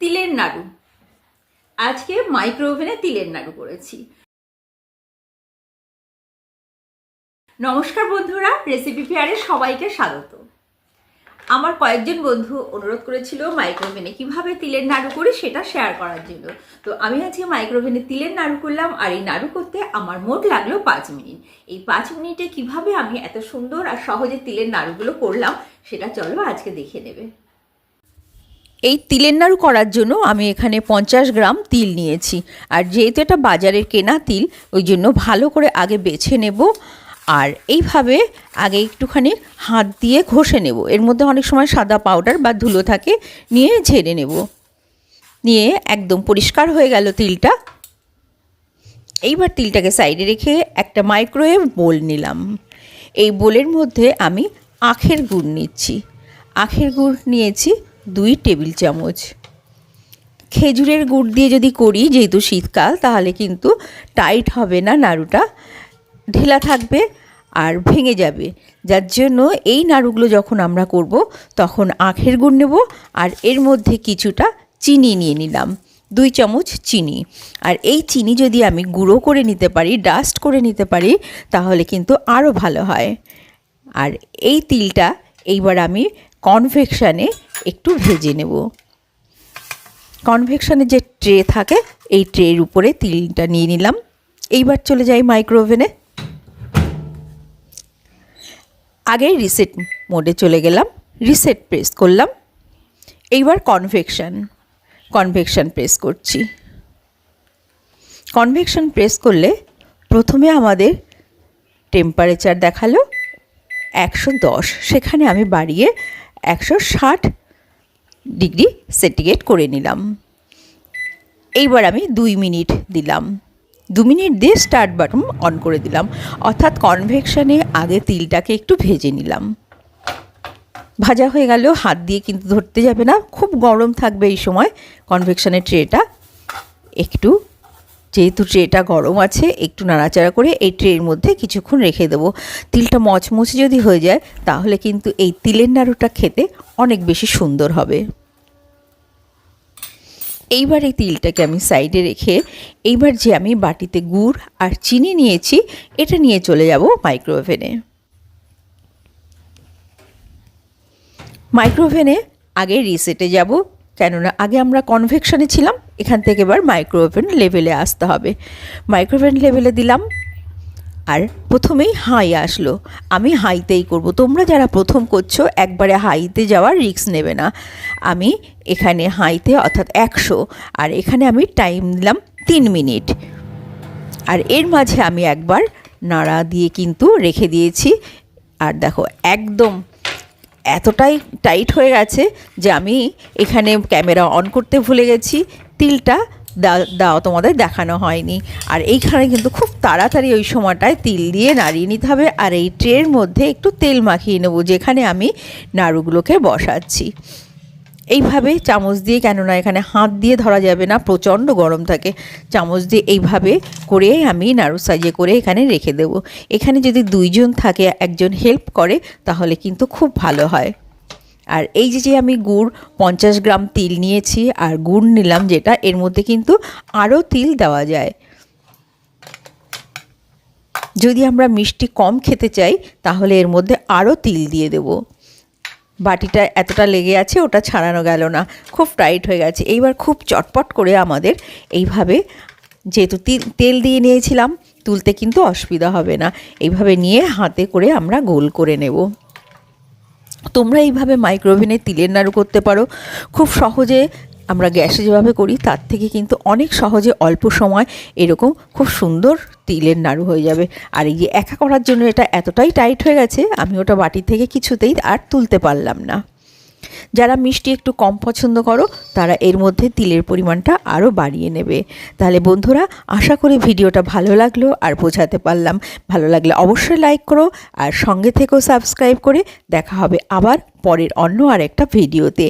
তিলের নাড়ু। আজকে মাইক্রো ওভেনে তিলের নাড়ু করেছি। নমস্কার বন্ধুরা রেসিপি ফেয়ারে সবাইকে স্বাগত। আমার কয়েকজন বন্ধু অনুরোধ করেছিল মাইক্রোওভেনে কীভাবে তিলের নাড়ু করি সেটা শেয়ার করার জন্য। তো আমি আজকে মাইক্রোওভেনে তিলের নাড়ু করলাম আর এই নাড়ু করতে আমার মোট লাগল পাঁচ মিনিট। এই পাঁচ মিনিটে কীভাবে আমি এত সুন্দর আর সহজে তিলের নাড়ুগুলো করলাম সেটা চলো আজকে দেখে নেবে। এই তিলের নাড়ু করার জন্য আমি এখানে পঞ্চাশ গ্রাম তিল নিয়েছি। আর যেহেতু এটা বাজারের কেনা তিল, ওই জন্য ভালো করে আগে বেছে নেব আর এইভাবে আগে একটুখানি হাত দিয়ে ঘষে নেব। এর মধ্যে অনেক সময় সাদা পাউডার বা ধুলো থাকে, নিয়ে ঝেড়ে নেব। নিয়ে একদম পরিষ্কার হয়ে গেল তিলটা। এইবার তিলটাকে সাইডে রেখে একটা মাইক্রোওয়েভ বোল নিলাম। এই বোলের মধ্যে আমি আখের গুড় নিচ্ছি। আখের গুড় নিয়েছি দুই টেবিল চামচ। খেজুরের গুড় দিয়ে যদি করি, যেহেতু শীতকাল, তাহলে কিন্তু টাইট হবে না নাড়ুটা। ঢিলা থাকবে আর ভেঙে যাবে। যার জন্য এই নাড়ুগুলো যখন আমরা করব, তখন আখের গুড় নেব আর এর মধ্যে কিছুটা চিনি নিয়ে নিলাম। দুই চামচ চিনি। আর এই চিনি যদি আমি গুঁড়ো করে নিতে পারি, ডাস্ট করে নিতে পারি, তাহলে কিন্তু আরও ভালো হয়। আর এই তিলটা এইবার আমি কনভেকশানে একটু ভেজে নেব। কনভেকশানে যে ট্রে থাকে, এই ট্রের উপরে তিলটা নিয়ে নিলাম। এইবার চলে যাই মাইক্রোওভেনে আগে রিসেট মোডে চলে গেলাম। রিসেট প্রেস করলাম। এইবার কনভেকশন কনভেকশন প্রেস করছি। কনভেকশন প্রেস করলে প্রথমে আমাদের টেম্পারেচার দেখাল। একশো দশ। সেখানে আমি বাড়িয়ে একশো ষাট ডিগ্রি সেটিগেট করে নিলাম। এইবার আমি দুই মিনিট দিলাম। দু মিনিট দিয়ে স্টার্ট বাটন অন করে দিলাম। অর্থাৎ কনভেকশানে আগে তিলটাকে একটু ভেজে নিলাম। ভাজা হয়ে গেল, হাত দিয়ে কিন্তু ধরতে যাবে না। খুব গরম থাকবে এই সময় কনভেকশানের ট্রেটা। একটু, যেহেতু ট্রেটা গরম আছে, একটু নাড়াচাড়া করে এই ট্রের মধ্যে কিছুক্ষণ রেখে দেবো। তিলটা মচমচে যদি হয়ে যায়, তাহলে কিন্তু এই তিলের নাড়ুটা খেতে অনেক বেশি সুন্দর হবে। এইবার এই তিলটাকে আমি সাইডে রেখে এইবার যে আমি বাটিতে গুড় আর চিনি নিয়েছি, এটা নিয়ে চলে যাব মাইক্রোওভেনে। মাইক্রোওভেনে আগে রিসেটে যাব, কেননা আগে আমরা কনভেকশনে ছিলাম, এখান থেকে এবার মাইক্রোওভেন লেভেলে আসতে হবে। মাইক্রোওভেন লেভেলে দিলাম আর প্রথমেই হাই আসলো। আমি হাইতেই করব। তোমরা যারা প্রথম করছ, একবারে হাইতে যাওয়ার রিস্ক নেবে না। আমি এখানে হাইতে অর্থাৎ একশো, আর এখানে আমি টাইম দিলাম তিন মিনিট। আর এর মাঝে আমি একবার নাড়া দিয়ে কিন্তু রেখে দিয়েছি। আর দেখো, একদম এতটাই টাইট হয়ে গেছে যে আমি এখানে ক্যামেরা অন করতে ভুলে গেছি। তিলটা দাও তোমাদের দেখানো হয়নি। আর এইখানে কিন্তু খুব তাড়াতাড়ি ওই সময়টায় তিল দিয়ে নাড়িয়ে নিতে হবে। আর এই ট্রের মধ্যে একটু তেল মাখিয়ে নেব, যেখানে আমি নাড়ুগুলোকে বসাচ্ছি। এইভাবে চামচ দিয়ে, কেননা এখানে হাত দিয়ে ধরা যাবে না, প্রচণ্ড গরম থাকে, চামচ দিয়ে এইভাবে করে আমি নাড়ু সাজিয়ে করে এখানে রেখে দেব। এখানে যদি দুইজন থাকে, একজন হেল্প করে, তাহলে কিন্তু খুব ভালো হয়। আর এই যে যে আমি গুড় পঞ্চাশ গ্রাম তিল নিয়েছি আর গুড় নিলাম যেটা, এর মধ্যে কিন্তু আরও তিল দেওয়া যায়। যদি আমরা মিষ্টি কম খেতে চাই, তাহলে এর মধ্যে আরও তিল দিয়ে দেবো। বাটিটা এতটা লেগে আছে, ওটা ছাড়ানো গেল না, খুব টাইট হয়ে গেছে। এইবার খুব চটপট করে আমাদের এইভাবে, যেহেতু তেল দিয়ে নিয়েছিলাম, তুলতে কিন্তু অসুবিধা হবে না। এইভাবে নিয়ে হাতে করে আমরা গোল করে নেব। তোমরা এইভাবে মাইক্রোওভেনে তিলের নাড়ু করতে পারো। খুব সহজে আমরা গ্যাসে যেভাবে করি, তার থেকে কিন্তু অনেক সহজে অল্প সময় এরকম খুব সুন্দর তিলের নাড়ু হয়ে যাবে। আর এই যে একা করার জন্য এটা এতটাই টাইট হয়ে গেছে, আমি ওটা বাটি থেকে কিছুতেই আর তুলতে পারলাম না। যারা মিষ্টি একটু কম পছন্দ করো, তারা এর মধ্যে তিলের পরিমাণটা আরও বাড়িয়ে নেবে। তাহলে বন্ধুরা, আশা করি ভিডিওটা ভালো লাগল আর বোঝাতে পারলাম। ভালো লাগলে অবশ্যই লাইক করো আর সঙ্গে থেকেও সাবস্ক্রাইব করে দেখা হবে আবার পরের অন্য আর একটা ভিডিওতে।